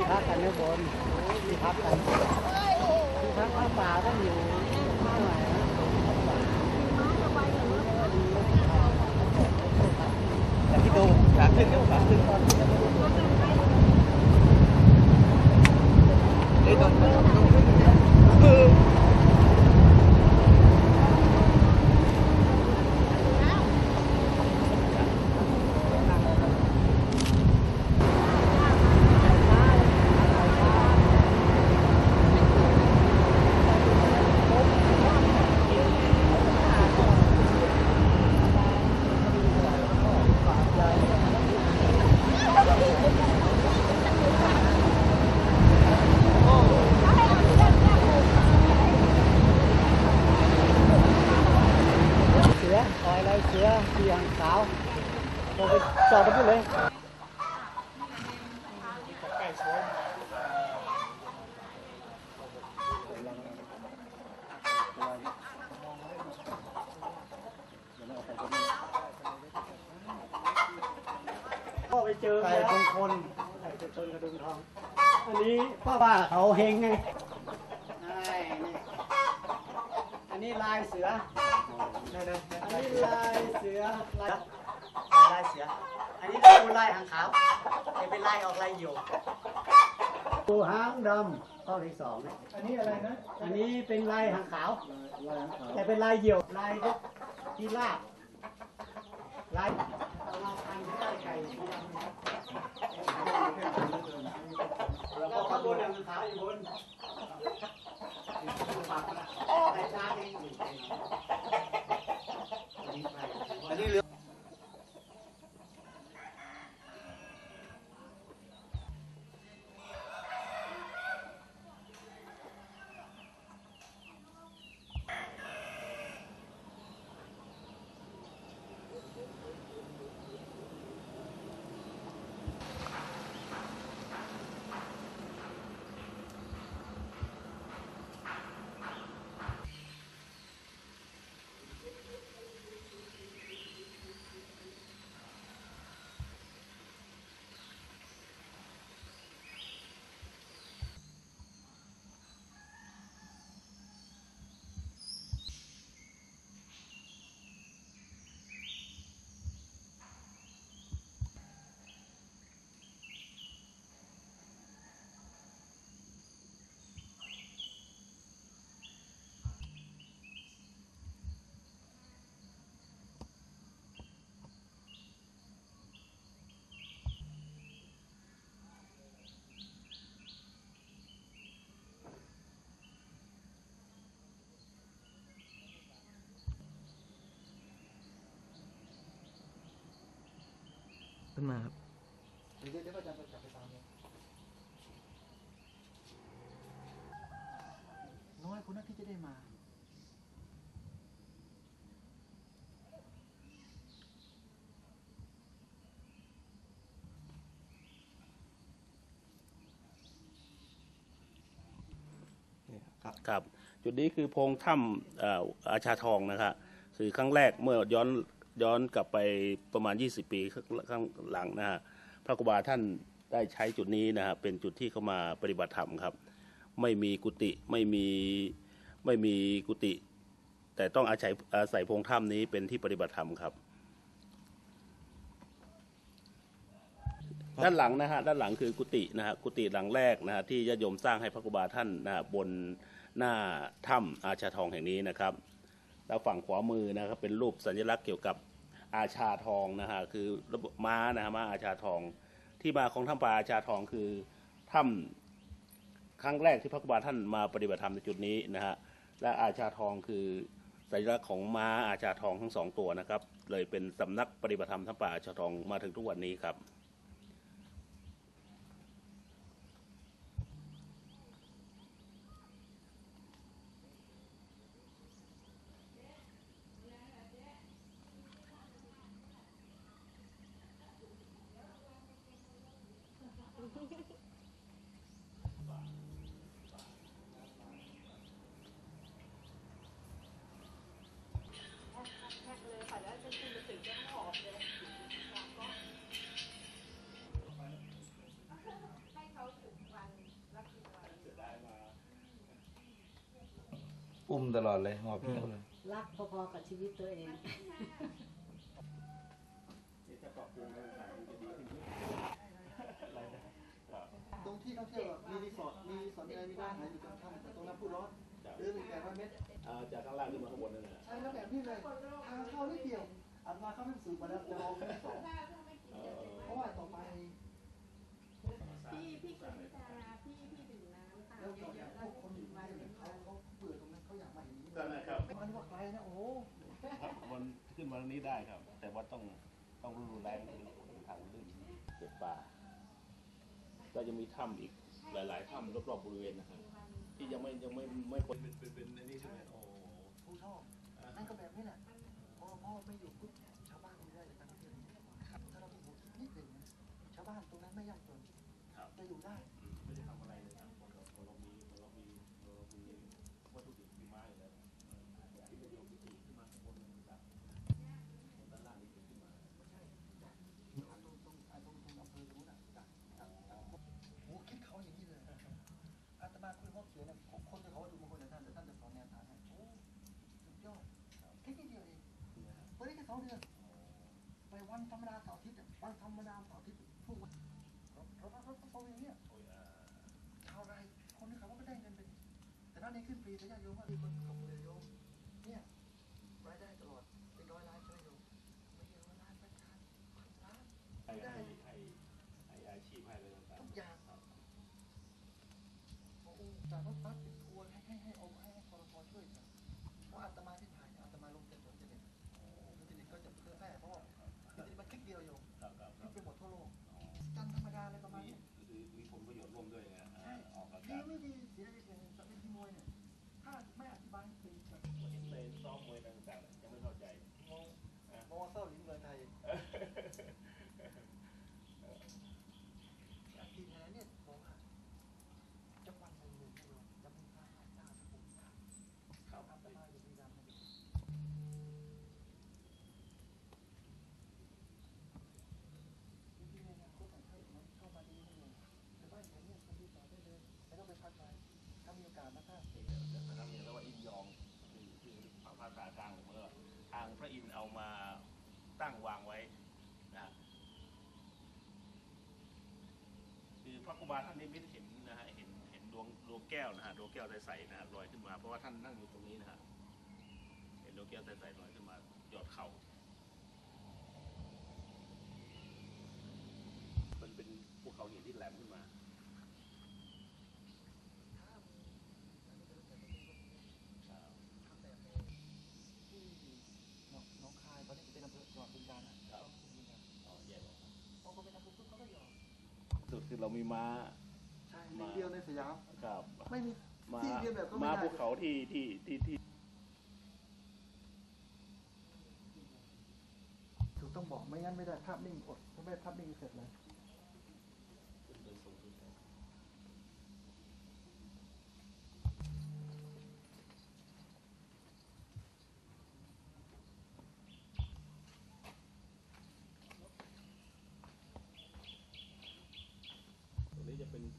ที่พักกันข้างบนที่พักกันที่พักข้างป่าก็อยู่ข้างไหนแต่ที่ดูขาขึ้นก็ขาขึ้นตอนไอ้ตอนคือ เสือปล่อยอะไรือเสียงสาวลงไปจอดกันไปเลยก็ไปเจอไก่มงคลไก่เป็นต้นกระดุมทอง อันนี้ป้าว่าเขาเฮงไงนี่นี่อันนี้ลายเสือ อันนี้ลายเสือลายลายเสือ อันนี้เป็นลายหางขาวจะเป็นลายออกลายหยวกปูหางดำข้อที่สองเนี่ยอันนี้อะไรนะ อันนี้เป็นลายหางขาวลายขาวแต่เป็นลายเหยี่ยวลายที่ลาบลายเอามาพันให้ได้ไก่สีดำนะครับแล้วก็ข้างบนเนี่ยมันขาวอยู่บนใส่ตาเองอันนี้เรือ ขึ้นมาครับน้อยคนนั้นที่จะได้มาครับจุดนี้คือโพรงถ้ำออาชาทองนะครับคือครั้งแรกเมื่อย้อน ย้อนกลับไปประมาณ 20 ปีข้างหลังนะฮะพระครูบาท่านได้ใช้จุดนี้นะฮะเป็นจุดที่เข้ามาปฏิบัติธรรมครับ ไม่มีกุฏิไม่มีไม่มีกุฏิแต่ต้องอาศัยอาศัยโพรงถ้ำนี้เป็นที่ปฏิบัติธรรมครับ ด้านหลังนะฮะด้านหลังคือกุฏินะฮะกุฏิหลังแรกนะฮะที่ญาติโยมสร้างให้พระครูบาท่านนะฮะบนหน้าถ้ำอาชาทองแห่งนี้นะครับ แล้วฝั่งขวามือนะครับเป็นรูปสัญลักษณ์เกี่ยวกับอาชาทองนะฮะคือระบบม้านะฮะม้าอาชาทอง ที่มาของถ้ำปลาอาชาทองคือถ้ำครั้งแรกที่พระครูบาท่านมาปฏิบัติธรรมในจุดนี้นะฮะและอาชาทองคือสัญลักษณ์ของม้าอาชาทองทั้งสองตัวนะครับ เลยเป็นสำนักปฏิบัติธรรมถ้ำป่าอาชาทองมาถึงทุกวันนี้ครับ เลยค่ะแล้วจะขึ้นมาถึงจะหอบเลย อุ้มตลอดเลยหอบหิ้วเลยรักพอๆกับชีวิตตัวเองตรงที่ท่องเที่ยวอะมีรีสอร์ทมีรีสอร์ทมีอะไรมีร้านอาหารอยู่ตรงถ้ำแต่ตรงนั้นผู้ร้อนเดินถึงแปดร้อยเมตรอ่าจากข้างล่างขึ้นมาข้างบนนั่นแหละใช่แล้วแบบนี้เลยทางเข้านิดเดียวอันมาเข้าไม่สูงมาแล้วจะลองไม่สอง มันขึ้นมาตรงนี้ได้ครับ แต่ว่าต้องต้องรุนแรงคือทางลื่นเกิดป่า ก็จะมีถ้ำอีกหลายๆถ้ำรอบๆบริเวณนะครับที่ยังไม่ยังไม่ไม่พ้นเป็นเป็นเป็นในนี้ใช่ไหมโอ้ผู้ชอบนั่นก็แบบนี้แหละพอพ่อไม่อยู่ปุ๊บชาวบ้านไม่ได้จากการท่องเที่ยวนี้ถ้าเรามีหัวคิดนิดหนึ่งนะชาวบ้านตรงนั้นไม่ยากจนครับจะอยู่ได้อืมไม่ได้ วันธรรมดาเสาร์อาทิตย์วันธรรมดาเสาร์อาทิตย์ทุกวันเราเราเราเราอย่างเงี้ยโอ้ยอ่าชาวไรคนที่เขาก็ได้เงินเป็น แต่ถ้าในขึ้นฟรีแต่ญาติโยมว่ามีคนส่งเลยโยมเนี่ยรายได้ตลอดเป็นร้อยล้านใช่ไหมโยมไม่ใช่ร้อยล้านเป็นล้านพันล้านให้ให้ให้ให้อาชีพให้อะไรต่างๆทุกอย่างโอ้โหจากรถบัสเป็นทัวร์ให้ให้ให้เอาให้ให้คอรมอช่วยกันเพราะอาตมาที่ถ่ายอาตมาลงเต็มสนเจเน็ตสนเจเน็ตก็จะเพื่อแพร่เพราะว่า เอามาตั้งวางไว้นะคือพระครูบาท่านนิมิตเห็นนะฮะเห็นเห็นดวงดวงแก้วนะฮะดวงแก้วใสๆนะฮะลอยขึ้นมา เพราะว่าท่านนั่งอยู่ตรงนี้นะฮะเห็นดวงแก้วใสๆลอยขึ้นมาหยอดเข่ามันเป็นภูเขาหินที่แหลมขึ้นมา ถ้ามีอันนี้เป็นเรื่องที่ดีทำแบบนี้ที่หนองหน้องคายตอนนี้เป็นอำเภอจังหวัดบึงกาฬนะครับ บึงกาฬ อ๋อแยกออกมา พอเขาเป็นอำเภอปุ๊บเขาก็ยอม สุด คือเรามีม้า ใช่หนึ่งเดียวในสยามครับไม่มีม้าที่เรียนแบบก็ไม่ม้าได้ภูเขาที่ที่ที่ที่ถูกต้องบอกไม่งั้นไม่ได้ภาพนิ่งอดถ้าไม่ภาพนิ่งเสร็จเลย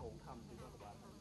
รงนี้จะเป็